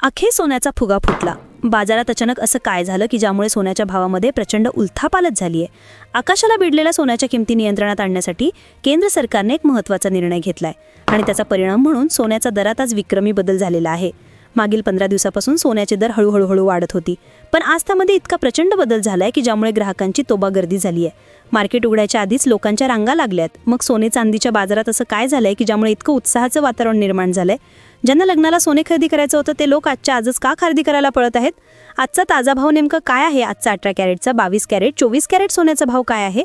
अखेर सोन्याचा फुगा फुटला. बाजारात अचानक असं काय झालं की ज्यामुळे सोन्याच्या भावामध्ये प्रचंड उलथापालत झाली आहे आकाशाला भिडलेल्या सोन्याच्या किमती नियंत्रणात आणण्यासाठी केंद्र सरकारने एक महत्त्वाचा निर्णय घेतलाय आणि त्याचा परिणाम म्हणून सोन्याचा दरात आज विक्रमी बदल झालेला आहे. मागील पंधरा दिवसापासून सोन्याचे दर हळूहळू हळू वाढत होती. पण आज त्यामध्ये इतका प्रचंड बदल झालाय की ज्यामुळे ग्राहकांची तोबा गर्दी झाली आहे मार्केट उघडायच्या आधीच लोकांच्या रांगा लागल्यात. मग सोने चांदीच्या बाजारात असं काय झालंय की ज्यामुळे इतकं उत्साहाचं वातावरण निर्माण झालंय? ज्यांना लग्नाला सोने खरेदी करायचं होतं ते लोक आजच्या आजच का खरेदी करायला पळत आहेत? आजचा ताजा भाव नेमकं काय आहे? आजचा अठरा कॅरेटचा बावीस कॅरेट चोवीस कॅरेट सोन्याचा भाव काय आहे?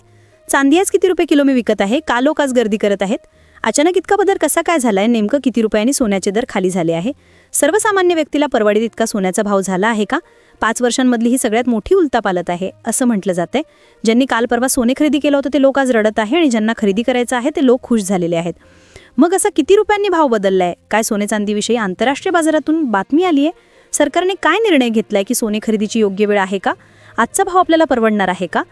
चांदी आज किती रुपये किलो मी विकत आहे? का लोक आज गर्दी करत आहेत? अचानक इतका बदल कसा काय झालाय? नेमकं किती रुपयांनी सोन्याचे दर खाली झाले आहे? सर्वसामान्य व्यक्तीला परवडीत इतका सोन्याचा भाव झाला आहे का? पाच वर्षांमधली ही सगळ्यात मोठी उलतापालत आहे असं म्हटलं जाते ज्यांनी काल परवा सोने खरेदी केलं होतं ते लोक आज रडत आहे आणि ज्यांना खरेदी करायचं आहे ते लोक खुश झालेले आहेत. मग असा किती रुपयांनी भाव बदललाय? काय सोने चांदीविषयी आंतरराष्ट्रीय बाजारातून बातमी आली आहे सरकारने काय निर्णय घेतलाय की सोने खरेदीची योग्य वेळ आहे का? आजचा भाव आपल्याला परवडणार आहे का?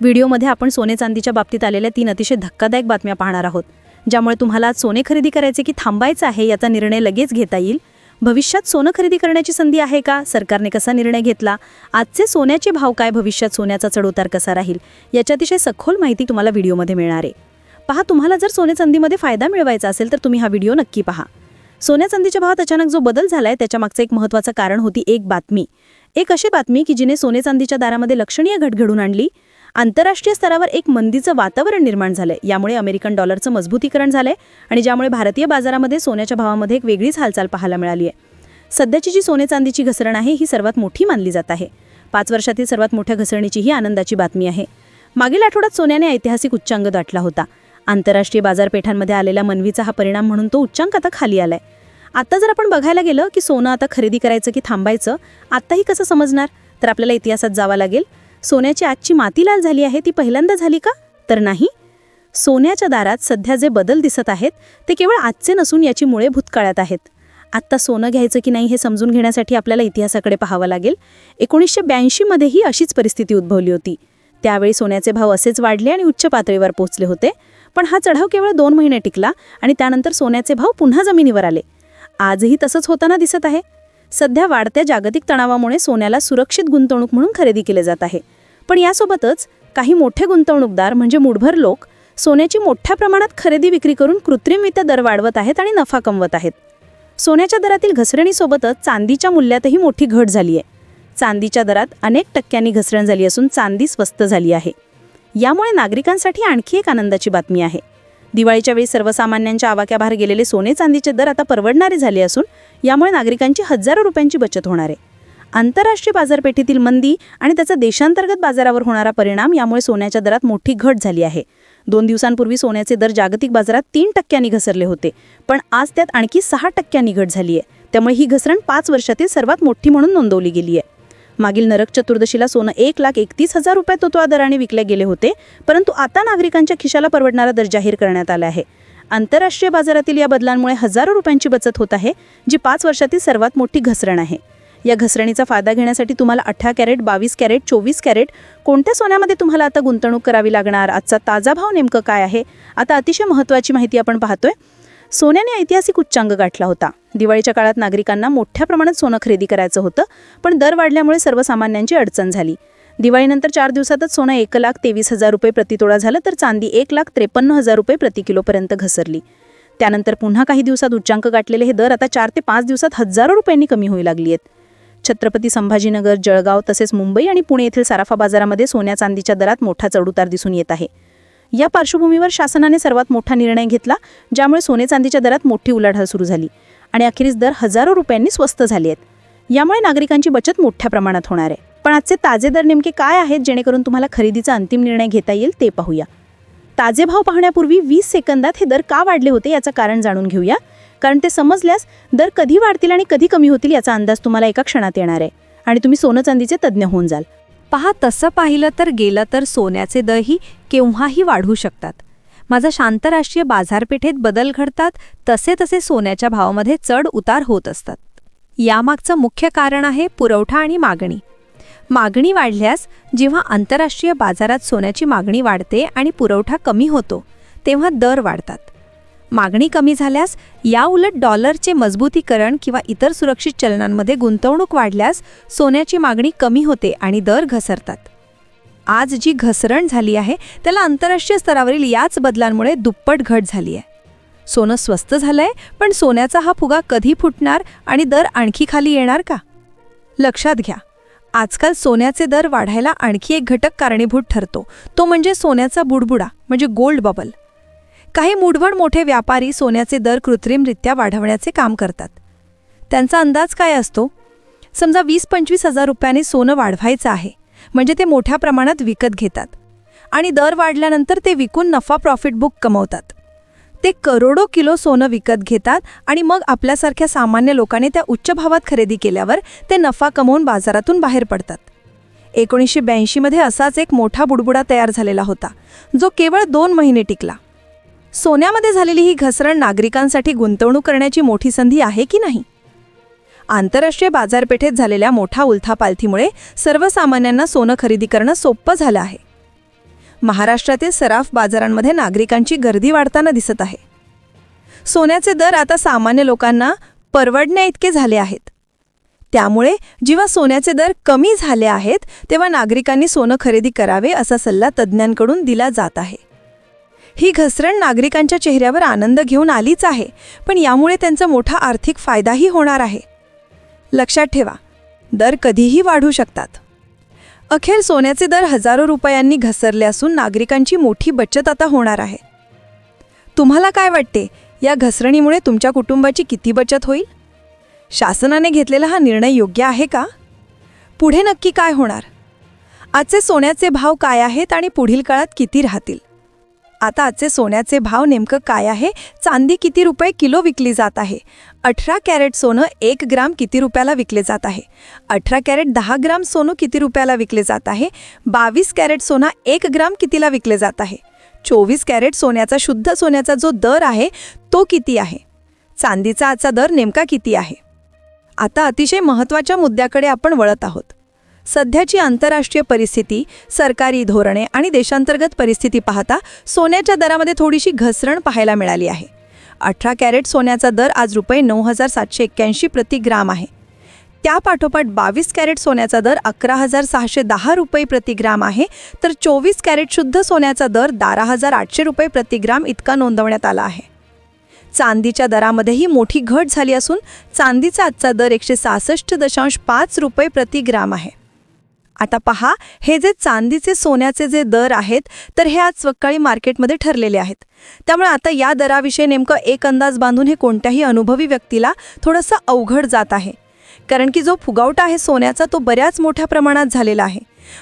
व्हिडिओमध्ये आपण सोने चांदीच्या बाबतीत आलेल्या तीन अतिशय धक्कादायक बातम्या पाहणार आहोत ज्यामुळे तुम्हाला आज सोने खरेदी करायचे की थांबायचं आहे याचा निर्णय लगेच घेता येईल. भविष्यात सोनं खरेदी करण्याची संधी आहे का? सरकारने कसा निर्णय घेतला? आजचे सोन्याचे भाव काय? भविष्यात सोन्याचा चढउतार कसा राहील? याच्या अतिशय सखोल माहिती तुम्हाला व्हिडिओमध्ये मिळणार आहे. पहा तुम्हाला जर सोने चांदीमध्ये फायदा मिळवायचा असेल तर तुम्ही हा व्हिडिओ नक्की पहा. सोन्या चांदीच्या भावात अचानक जो बदल झालाय त्याच्यामागचं एक महत्त्वाचं कारण होती एक बातमी. एक अशी बातमी की जिने सोने चांदीच्या दारामध्ये लक्षणीय घट घडून आणली. आंतरराष्ट्रीय स्तरावर एक मंदीचं वातावरण निर्माण झालंय. यामुळे अमेरिकन डॉलरचं मजबूतीकरण झालंय आणि ज्यामुळे भारतीय बाजारामध्ये सोन्याच्या भावामध्ये एक वेगळीच हालचाल पाहायला मिळाली आहे सध्याची जी सोने चांदीची घसरण आहे ही सर्वात मोठी मानली जात आहे. पाच वर्षातील सर्वात मोठ्या घसरणीची ही आनंदाची बातमी आहे. मागील आठवड्यात सोन्याने ऐतिहासिक उच्चांग दाटला होता. आंतरराष्ट्रीय बाजारपेठांमध्ये आलेला मनवीचा हा परिणाम म्हणून तो उच्चांक आता खाली आलाय. आता जर आपण बघायला गेलं की सोनं आता खरेदी करायचं की थांबायचं आत्ताही कसं समजणार? तर आपल्याला इतिहासात जावं लागेल. सोन्याची आजची माती लाल झाली आहे ती पहिल्यांदा झाली का? तर नाही. सोन्याच्या दारात सध्या जे बदल दिसत आहेत ते केवळ आजचे नसून याची मुळे भूतकाळात आहेत. आत्ता सोनं घ्यायचं की नाही हे समजून घेण्यासाठी आपल्याला इतिहासाकडे पाहावं लागेल. एकोणीसशे ब्याऐंशीमध्येही अशीच परिस्थिती उद्भवली होती. त्यावेळी सोन्याचे भाव असेच वाढले आणि उच्च पातळीवर पोहोचले होते. पण हा चढाव केवळ दोन महिने टिकला आणि त्यानंतर सोन्याचे भाव पुन्हा जमिनीवर आले. आजही तसंच होताना दिसत आहे. सध्या वाढत्या जागतिक तणावामुळे सोन्याला सुरक्षित गुंतवणूक म्हणून खरेदी केले जात आहे. पण यासोबतच काही मोठे गुंतवणूकदार म्हणजे मुठभर लोक सोन्याची मोठ्या प्रमाणात खरेदी विक्री करून कृत्रिमरित्या दर वाढवत आहेत आणि नफा कमवत आहेत. सोन्याच्या दरातील घसरणीसोबतच चांदीच्या मूल्यातही मोठी घट झाली आहे चांदीच्या दरात अनेक टक्क्यांनी घसरण झाली असून चांदी स्वस्त झाली आहे. यामुळे नागरिकांसाठी आणखी एक आनंदाची बातमी आहे. दिवाळीच्या वेळी सर्वसामान्यांच्या आवाक्याबाहेर गेलेले सोने चांदीचे दर आता परवडणारे झाले असून यामुळे नागरिकांची हजारो रुपयांची बचत होणार आहे. आंतरराष्ट्रीय बाजारपेठेतील मंदी आणि त्याचा देशांतर्गत बाजारावर होणारा परिणाम यामुळे सोन्याच्या दरात मोठी घट झाली आहे. दोन दिवसांपूर्वी सोन्याचे दर जागतिक बाजारात तीन टक्क्यांनी घसरले होते पण आज त्यात आणखी सहा टक्क्यांनी घट झाली आहे. त्यामुळे ही घसरण पाच वर्षातील सर्वात मोठी म्हणून नोंदवली गेली आहे. मागील नरक चतुर्दशीला सोनं एक लाख एकतीस हजार रुपये तत्वा दराने विकले गेले होते परंतु आता नागरिकांच्या खिशाला परवडणारा दर जाहीर करण्यात आला आहे. आंतरराष्ट्रीय बाजारातील या बदलांमुळे हजारो रुपयांची बचत होत आहे जी पाच वर्षातील सर्वात मोठी घसरण आहे. या घसरणीचा फायदा घेण्यासाठी तुम्हाला अठरा कॅरेट बावीस कॅरेट चोवीस कॅरेट कोणत्या सोन्यामध्ये तुम्हाला आता गुंतवणूक करावी लागणार आजचा ताजा भाव नेमकं काय आहे आता अतिशय महत्त्वाची माहिती आपण पाहतोय. सोन्याने ऐतिहासिक उच्चांक गाठला होता. दिवाळीच्या काळात नागरिकांना मोठ्या प्रमाणात सोनं खरेदी करायचं होतं पण दर वाढल्यामुळे सर्वसामान्यांची अडचण झाली. दिवाळीनंतर चार दिवसातच सोनं एक लाख तेवीस हजार रुपये प्रतितोळा झालं तर चांदी एक लाख त्रेपन्न हजार रुपये प्रति किलोपर्यंत घसरली. त्यानंतर पुन्हा काही दिवसात उच्चांक गाठलेले हे दर आता चार ते पाच दिवसात हजारो रुपयांनी कमी होऊ लागली आहेत. छत्रपती संभाजीनगर जळगाव तसेच मुंबई आणि पुणे येथील साराफा बाजारामध्ये सोन्या चांदीच्या दरात मोठा चढउतार दिसून येत आहे. या पार्श्वभूमीवर शासनाने सर्वात मोठा निर्णय घेतला ज्यामुळे सोने चांदीच्या दरात मोठी उलाढाल सुरू झाली आणि अखेरीस दर हजारो रुपयांनी स्वस्त झाले आहेत. यामुळे नागरिकांची बचत मोठ्या प्रमाणात होणार आहे. पण आजचे ताजे दर नेमके काय आहेत जेणेकरून तुम्हाला खरेदीचा अंतिम निर्णय घेता येईल ते पाहूया. ताजे भाव पाहण्यापूर्वी वीस सेकंदात हे दर का वाढले होते याचं कारण जाणून घेऊया. कारण ते समजल्यास दर कधी वाढतील आणि कधी कमी होतील याचा अंदाज तुम्हाला एका क्षणात येणार आहे. आणि तुम्ही सोनं चांदीचे तज्ज्ञ होऊन जाल. पहा तसं पाहिलं तर गेलं तर सोन्याचे दरही केव्हाही वाढू शकतात. माझा शांतराष्ट्रीय बाजारपेठेत बदल घडतात तसे तसे सोन्याच्या भावामध्ये चढ उतार होत असतात. यामागचं मुख्य कारण आहे पुरवठा आणि मागणी. मागणी वाढल्यास जेव्हा आंतरराष्ट्रीय बाजारात सोन्याची मागणी वाढते आणि पुरवठा कमी होतो तेव्हा दर वाढतात. मागणी कमी झाल्यास याउलट डॉलरचे मजबूतीकरण किंवा इतर सुरक्षित चलनांमध्ये गुंतवणूक वाढल्यास सोन्याची मागणी कमी होते आणि दर घसरतात. आज जी घसरण झाली आहे त्याला आंतरराष्ट्रीय स्तरावरील याच बदलांमुळे दुप्पट घट झाली आहे. सोनं स्वस्त झालंय पण सोन्याचा हा फुगा कधी फुटणार आणि दर आणखी खाली येणार का? लक्षात घ्या. आजकाल सोन्याचे दर वाढायला आणखी एक घटक कारणीभूत ठरतो. तो म्हणजे सोन्याचा बुडबुडा म्हणजे गोल्ड बबल. काही मुठभर मोठे व्यापारी सोन्याचे दर कृत्रिमरित्या वाढवण्याचे काम करतात. त्यांचा अंदाज काय असतो? समजा वीस पंचवीस हजार रुपयाने सोनं वाढवायचं आहे म्हणजे ते मोठ्या प्रमाणात विकत घेतात आणि दर वाढल्यानंतर ते विकून नफा प्रॉफिट बुक कमवतात. ते करोडो किलो सोनं विकत घेतात आणि मग आपल्यासारख्या सामान्य लोकांनी त्या उच्च भावात खरेदी केल्यावर ते नफा कमवून बाजारातून बाहेर पडतात. एकोणीसशे ब्याऐंशीमध्ये असाच एक मोठा बुडबुडा तयार झालेला होता जो केवळ दोन महिने टिकला. सोन्यामध्ये झालेली ही घसरण नागरिकांसाठी गुंतवणूक करण्याची मोठी संधी आहे की नाही? आंतरराष्ट्रीय बाजारपेठेत झालेल्या मोठ्या उलथापालथीमुळे सर्वसामान्यांना सोनं खरेदी करणं सोपं झालं आहे. महाराष्ट्रातील सराफ बाजारांमध्ये नागरिकांची गर्दी वाढताना दिसत आहे. सोन्याचे दर आता सामान्य लोकांना परवडण्या इतके झाले आहेत. त्यामुळे जेव्हा सोन्याचे दर कमी झाले आहेत तेव्हा नागरिकांनी सोनं खरेदी करावे असा सल्ला तज्ज्ञांकडून दिला जात आहे. ही घसरण नागरिकांच्या चेहऱ्यावर आनंद घेऊन आलीच आहे पण यामुळे त्यांचा मोठा आर्थिक फायदाही होणार आहे. लक्षात ठेवा दर कधीही वाढू शकतात. अखेर सोन्याचे दर हजारो रुपयांनी घसरले असून नागरिकांची मोठी बचत आता होणार आहे. तुम्हाला काय वाटते या घसरणीमुळे तुमच्या कुटुंबाची किती बचत होईल? शासनाने घेतलेला हा निर्णय योग्य आहे का? पुढे नक्की काय होणार? आजचे सोन्याचे भाव काय आहेत आणि पुढील काळात किती राहतील? आता आजचे सोन्याचे भाव नेमकं काय आहे? चांदी किती रुपये किलो विकली जात आहे? अठरा कॅरेट सोनं एक ग्राम किती रुपयाला विकले जात आहे? अठरा कॅरेट दहा ग्राम सोनं किती रुपयाला विकले जात आहे? बावीस कॅरेट सोना एक ग्राम कितीला विकले जात आहे? चोवीस कॅरेट सोन्याचा शुद्ध सोन्याचा जो दर आहे तो किती आहे? चांदीचा आजचा दर नेमका किती आहे? आता अतिशय महत्त्वाच्या मुद्द्याकडे आपण वळत आहोत. सध्याची आंतरराष्ट्रीय परिस्थिती सरकारी धोरणे आणि देशांतर्गत परिस्थिती पाहता सोन्याच्या दरामध्ये थोडीशी घसरण पाहायला मिळाली आहे. अठरा कॅरेट सोन्याचा दर आज रुपये नऊ हजार सातशे एक्क्याऐंशी प्रति ग्राम आहे. त्यापाठोपाठ बावीस कॅरेट सोन्याचा दर अकरा हजार सहाशे दहा रुपये प्रतिग्राम आहे तर चोवीस कॅरेट शुद्ध सोन्याचा दर बारा हजार आठशे रुपये प्रतिग्राम इतका नोंदवण्यात आला आहे. चांदीच्या दरामध्येही मोठी घट झाली असून चांदीचा आजचा दर एकशे सहासष्ट दशांश पाच रुपये प्रतिग्राम आहे. आता पहा हे जे चांदीचे सोन्याचे जे दर आहेत तर हे आज सकाळी मार्केटमध्ये ठरलेले आहेत. त्यामुळे आता या दराविषयी नेमकं एक अंदाज बांधून हे कोणत्याही अनुभवी व्यक्तीला थोडंसं अवघड जात आहे. कारण की जो फुगावटा आहे सोन्याचा तो बऱ्याच मोठ्या प्रमाणात झालेला आहे.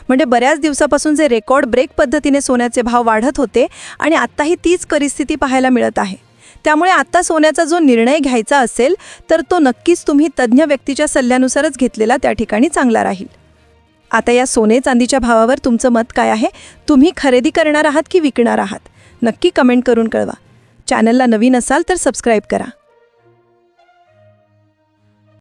म्हणजे बऱ्याच दिवसापासून जे रेकॉर्ड ब्रेक पद्धतीने सोन्याचे भाव वाढत होते आणि आत्ताही तीच परिस्थिती पाहायला मिळत आहे. त्यामुळे आत्ता सोन्याचा जो निर्णय घ्यायचा असेल तर तो नक्कीच तुम्ही तज्ज्ञ व्यक्तीच्या सल्ल्यानुसारच घेतलेला त्या ठिकाणी चांगला राहील. आता या सोने चांदीच्या भावावर तुमचं मत काय आहे? तुम्ही खरेदी करणार आहात की विकणार आहात? नक्की कमेंट करून कळवा. चॅनलला नवीन असाल तर सबस्क्राईब करा.